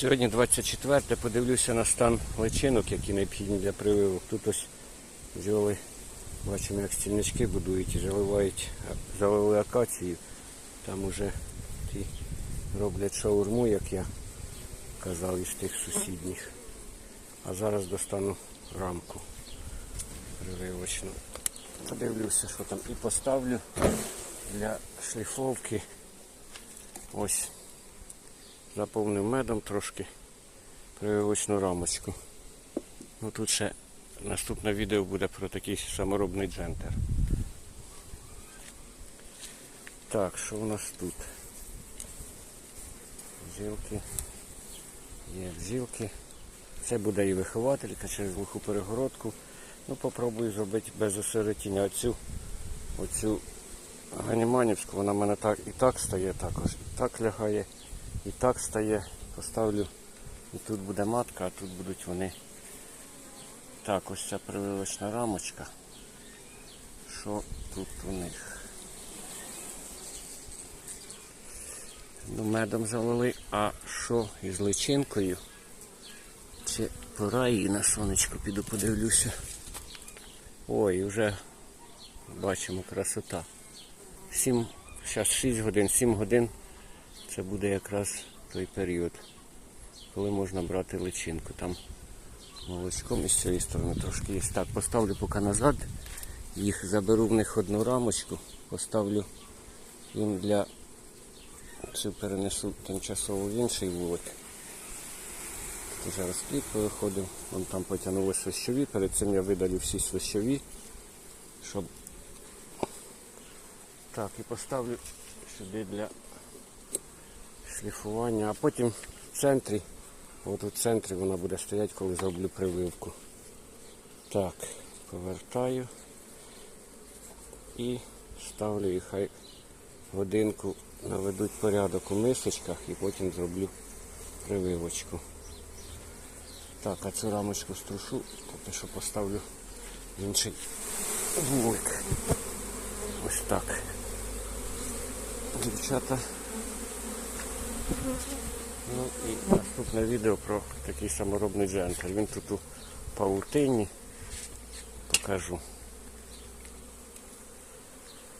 Сьогодні 24 подивлюся на стан личинок, які необхідні для прививок. Тут ось бджоли, бачимо, як стільнички будують і заливають, залили акацію. Там уже ті роблять шаурму, як я казав, із тих сусідніх. А зараз достану рамку прививочну. Подивлюся, що там і поставлю для шліфовки. Ось заповнив медом трошки прививочну рамочку. Ну тут ще наступне відео буде про такий саморобний джентер. Так, що у нас тут? Бджілки. Є бджілки. Це буде і вихователька через глуху перегородку. Ну попробую зробити без осередіння. Оцю, оцю ганіманівську, вона в мене так і так стає також, і так лягає, і так стає. Поставлю. І тут буде матка, а тут будуть вони. Так, ось ця прививочна рамочка. Що тут у них? Ну, медом залили, а що із личинкою? Чи пора її на сонечко піду подивлюся. Ой, вже бачимо красота. 7, зараз 6 годин, 7 годин це буде якраз той період, коли можна брати личинку. Там молочком із цієї сторони трошки є. Так, поставлю поки назад, їх заберу в них одну рамочку, поставлю їм для цю перенесу тимчасово в інший вулик. Зараз кліп виходив, вон там потягнули свищові, перед цим я видалю всі свищові, щоб так, і поставлю сюди для шліфування, а потім в центрі, от у центрі вона буде стояти, коли зроблю прививку. Так, повертаю і ставлю і хай годинку наведуть порядок у мисочках і потім зроблю прививочку. Так, а цю рамочку струшу, поки що поставлю в інший вулик. Ось так. Дівчата. Ну і наступне відео про такий саморобний джентель. Він тут у паутині. Покажу.